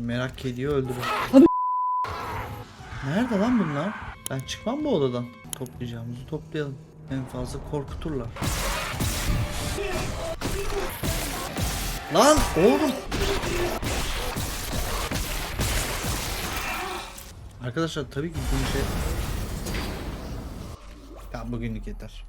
Merak ediyor öldürür. Nerede lan bunlar? Ben çıkmam bu odadan. Toplayacağımızı toplayalım. En fazla korkuturlar. Lan oğlum. Arkadaşlar tabii ki bu şey... Ya bugünlük yeter.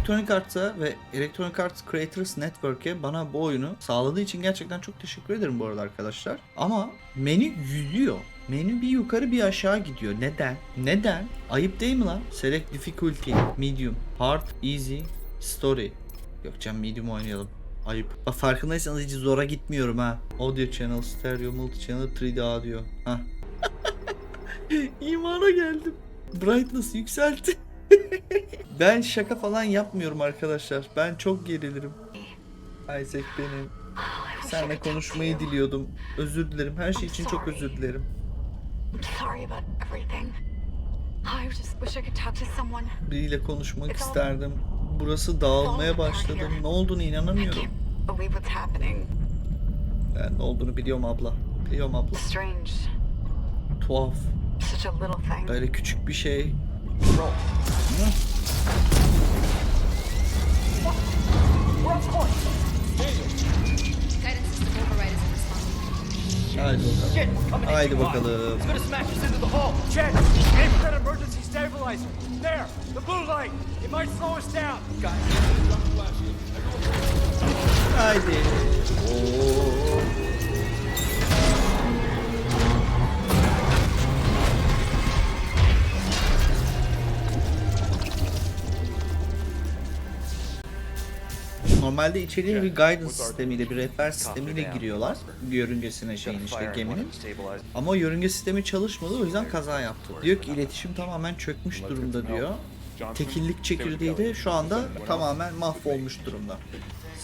Electronic Arts'a ve Electronic Arts Creators Network'e bana bu oyunu sağladığı için gerçekten çok teşekkür ederim bu arada arkadaşlar. Ama menü yüzüyor. Menü bir yukarı bir aşağı gidiyor. Neden? Neden? Ayıp değil mi lan? Select difficulty, medium, hard, easy, story. Yok canım medium oynayalım. Ayıp. Bak farkındaysanız hiç zora gitmiyorum ha. Audio channel, stereo, multi channel, 3D audio. Ha. İmana geldim. Brightness yükseltti. Ben şaka falan yapmıyorum arkadaşlar. Ben çok gerilirim. Isaac benim. Seninle konuşmayı diliyordum. Özür dilerim. Her şey için çok özür dilerim. Biriyle konuşmak isterdim. Burası dağılmaya başladı. Ne olduğunu inanamıyorum. Ben ne olduğunu biliyorum abla. Biliyorum abla. Tuhaf. Such a little thing. Böyle küçük bir şey. Guidance system override isn't. Haydi bakalım. Shit, we're coming in Haydi too hot. bakalım. It's gonna smash us into the hull. Jen, aim for that emergency stabilizer. There, the blue light. It might slow us down. Got Haydi. Oo. Normalde içeriye bir guidance sistemiyle, bir rehber sistemiyle giriyorlar. Yörüngesine şeyin işte geminin. Ama yörünge sistemi çalışmadı o yüzden kaza yaptı. Diyor ki iletişim tamamen çökmüş durumda diyor. Tekillik çekirdeği de şu anda tamamen mahvolmuş durumda.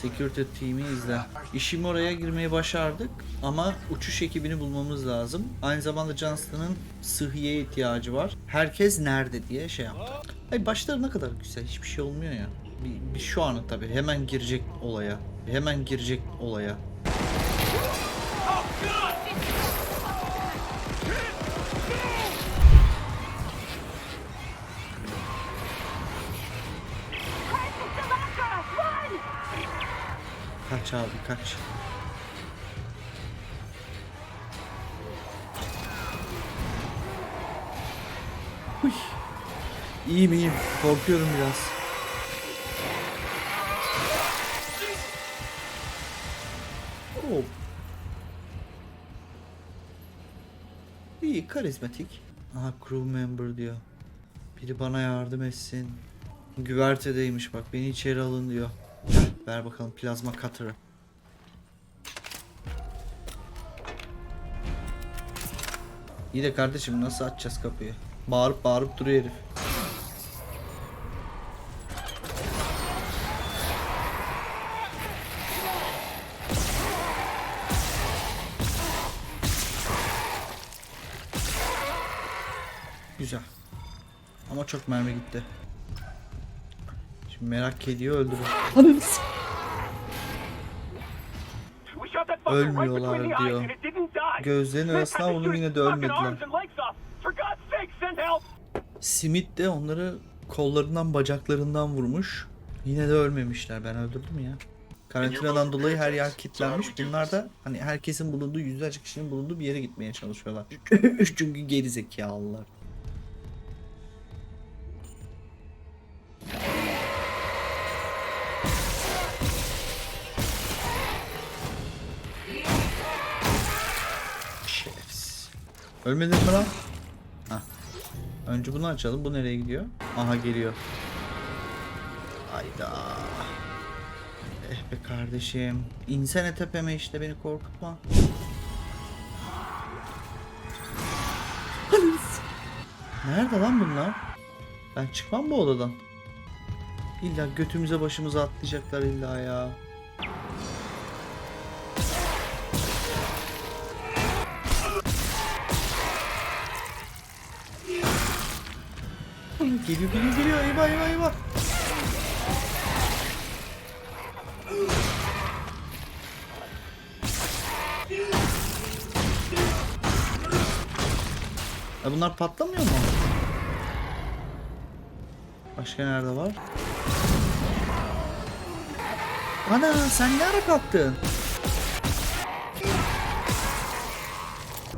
Security team'i izle. Ishimura'ya girmeyi başardık ama uçuş ekibini bulmamız lazım. Aynı zamanda Johnston'ın sıhhiye ihtiyacı var. Herkes nerede diye şey yaptı. Ay başları ne kadar güzel. Hiçbir şey olmuyor ya. Bir, bir şu anı tabii. Hemen girecek olaya. Hemen girecek olaya. Kaç abi kaç. Huy. İyiyim iyiyim. Korkuyorum biraz. İyi karizmatik. Aha crew member diyor. Biri bana yardım etsin. Güvertedeymiş bak beni içeri alın diyor. Ver bakalım plazma cutter'ı. İyi de kardeşim nasıl açacağız kapıyı? Bağırıp bağırıp duruyor herif. Güzel. Ama çok mermi gitti. Şimdi merak ediyor öldürür. Ölmüyorlar diyor. to vurdum shoot yine de ölmediler. Simit de onları kollarından bacaklarından vurmuş. Yine de ölmemişler. Ben öldürdüm ya. Karantinadan dolayı her yer kilitlenmiş. Bunlar da hani herkesin bulunduğu yüzlerce kişinin bulunduğu bir yere gitmeye çalışıyorlar. Çünkü geri zekalılar. Ölmedin mi lan? Hah. Önce bunu açalım. Bu nereye gidiyor? Aha geliyor. Ayda. Eh be kardeşim. İnsene tepeme işte beni korkutma. Nerede lan bunlar? Ben çıkmam bu odadan. İlla götümüze başımıza atlayacaklar illa ya. Geliyor geliyor geliyor. Eyvah eyvah eyvah. Ya bunlar patlamıyor mu? Başka nerede var? Ana sen ne ara kalktın?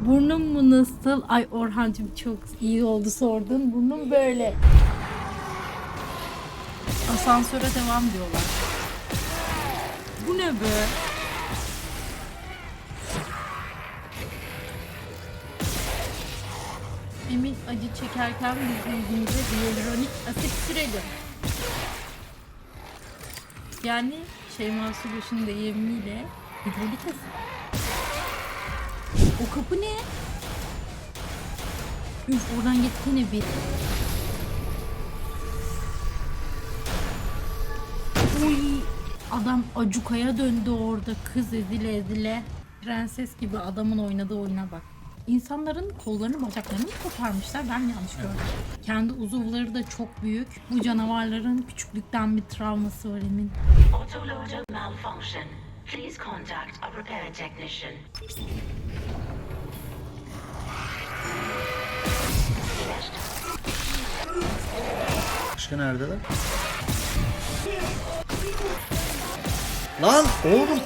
Burnum mu nasıl? Ay Orhancığım çok iyi oldu sordun. Burnum böyle. Asansöre devam diyorlar. Bu ne be? Emin acı çekerken yüzümüze hyaluronik asit sürelim. Yani Şeyma Subaşı'nın deyimiyle hidrolik asit. O kapı ne? Üf oradan gitsene bir. Uy adam acukaya döndü orada kız ezile ezile. Prenses gibi adamın oynadığı oyuna bak. İnsanların kollarını bacaklarını mı koparmışlar ben yanlış gördüm. Kendi uzuvları da çok büyük. Bu canavarların küçüklükten bir travması var emin. Autoloader malfunction. Please contact a repair technician. Başka neredeler? Lan oğlum.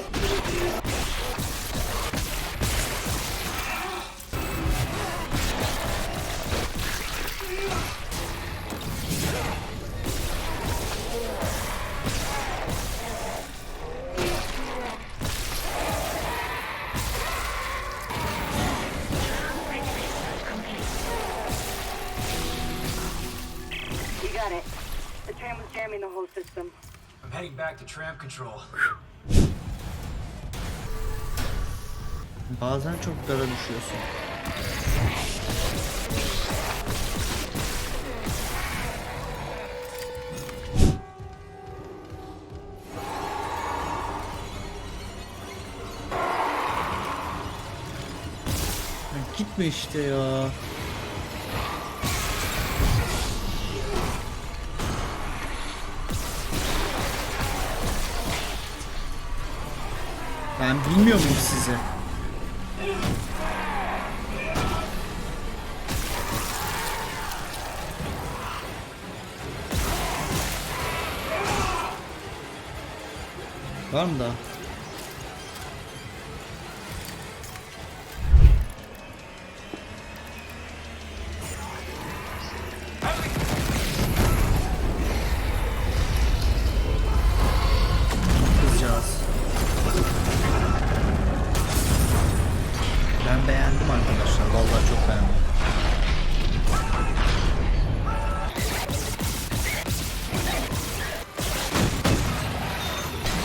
Heading back to tram control. Bazen çok dara düşüyorsun. Gitme işte ya. Ben bilmiyor muyum sizi? Var mı daha?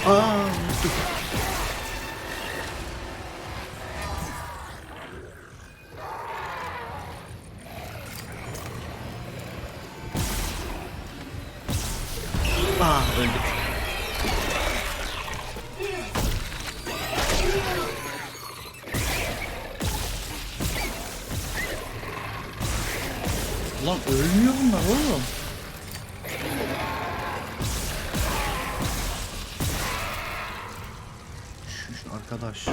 Aa, unuttuk. Aa, öldük. Ulan ölmüyor bunlar oğlum. Arkadaş.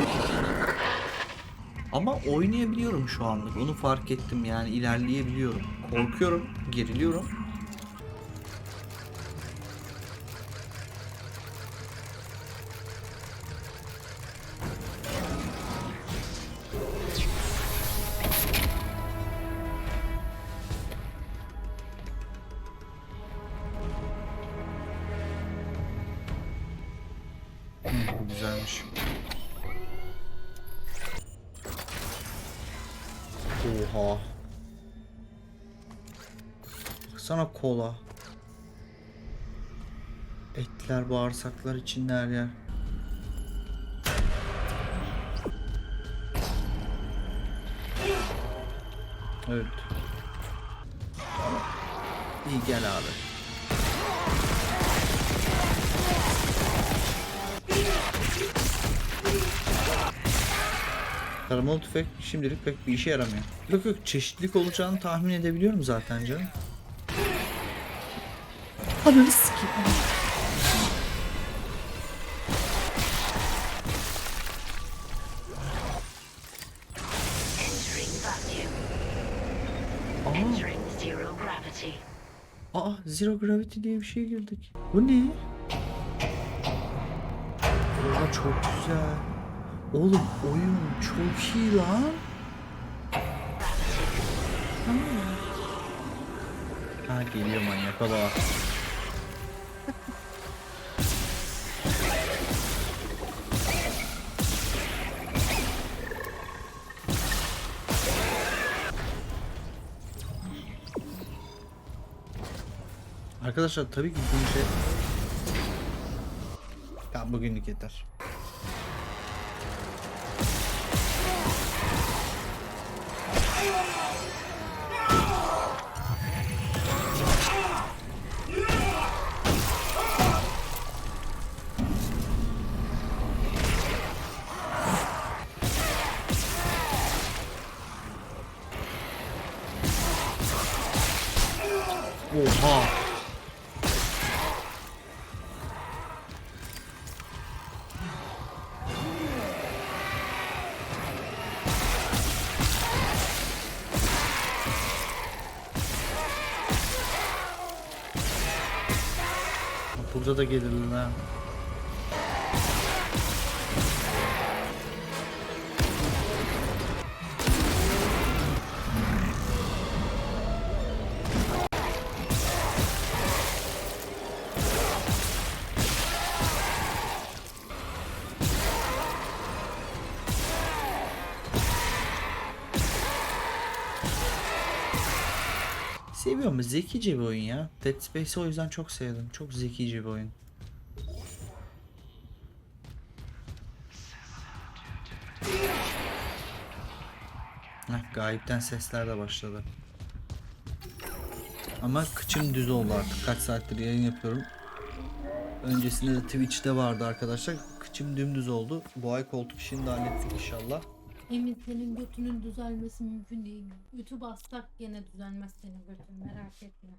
Ama oynayabiliyorum şu anlık. Onu fark ettim yani ilerleyebiliyorum. Korkuyorum, geriliyorum. Güzelmiş. Oha. Baksana kola. Etler, bağırsaklar içinde her yer. Evet. İyi gel abi. Taramalı tüfek şimdilik pek bir işe yaramıyor. Yok yok çeşitlilik olacağını tahmin edebiliyorum zaten canım. Ananı sikeyim. Aa Zero Gravity diye bir şey girdik. Bu ne? Aa çok güzel. Oğlum oyun çok iyi lan. Ha geliyor manyak baba. Arkadaşlar tabii ki bu şey... Ya bugünlük yeter. Oha. Burada da gelirler. Seviyorum. Zekice bir oyun ya. Dead Space'i o yüzden çok sevdim. Çok zekice bir oyun. Heh, gayipten sesler de başladı. Ama kıçım düz oldu artık. Kaç saattir yayın yapıyorum. Öncesinde de Twitch'te vardı arkadaşlar. Kıçım dümdüz oldu. Bu ay koltuk işini de hallettik inşallah. Emin senin götünün düzelmesi mümkün değil. Ütü bassak gene düzelmez senin götün merak etme.